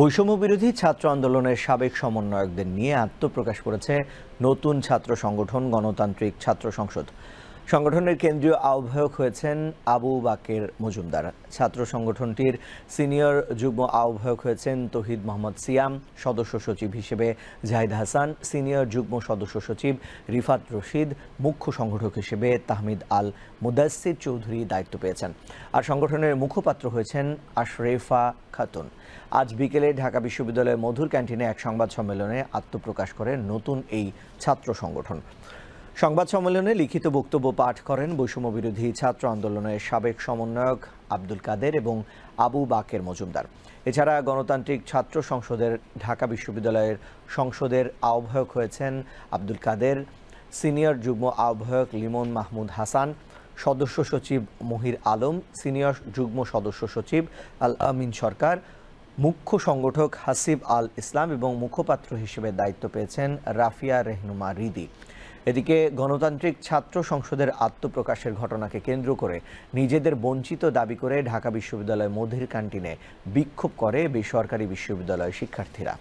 বৈষম্য বিরোধী ছাত্র আন্দোলনের সাবেক সমন্বয়কদের নিয়ে আত্মপ্রকাশ করেছে নতুন ছাত্র সংগঠন, গণতান্ত্রিক ছাত্র সংসদ। সংগঠনের কেন্দ্রীয় আহ্বায়ক হয়েছেন আবু বাকের মজুমদার। ছাত্র সংগঠনটির সিনিয়র যুগ্ম আহ্বায়ক হয়েছেন তহিদ মোহাম্মদ সিয়াম, সদস্য সচিব হিসেবে জাহিদ হাসান, সিনিয়র যুগ্ম সদস্য সচিব রিফাত রশিদ, মুখ্য সংগঠক হিসেবে তাহমিদ আল মুদাসির চৌধুরী দায়িত্ব পেয়েছেন। আর সংগঠনের মুখপাত্র হয়েছেন আশরেফা খাতুন। আজ বিকেলে ঢাকা বিশ্ববিদ্যালয়ের মধুর ক্যান্টিনে এক সংবাদ সম্মেলনে আত্মপ্রকাশ করে নতুন এই ছাত্র সংগঠন। সংবাদ সম্মেলনে লিখিত বক্তব্য পাঠ করেন বৈষম্য বিরোধী ছাত্র আন্দোলনের সাবেক সমন্বয়ক আব্দুল কাদের এবং আবু বাকের মজুমদার। এছাড়া গণতান্ত্রিক ছাত্র সংসদের ঢাকা বিশ্ববিদ্যালয়ের সংসদের আহ্বায়ক হয়েছেন আব্দুল কাদের, সিনিয়র যুগ্ম আহ্বায়ক লিমন মাহমুদ হাসান, সদস্য সচিব মহির আলম, সিনিয়র যুগ্ম সদস্য সচিব আল আমিন সরকার, মুখ্য সংগঠক হাসিব আল ইসলাম এবং মুখপাত্র হিসেবে দায়িত্ব পেয়েছেন রাফিয়া রেহনুমা রিদি। এদিকে গণতান্ত্রিক ছাত্র সংসদের আত্মপ্রকাশের ঘটনাকে কেন্দ্র করে নিজেদের বঞ্চিত দাবি করে ঢাকা বিশ্ববিদ্যালয় মধির ক্যান্টিনে বিক্ষোভ করে বেসরকারি বিশ্ববিদ্যালয় শিক্ষার্থীরা।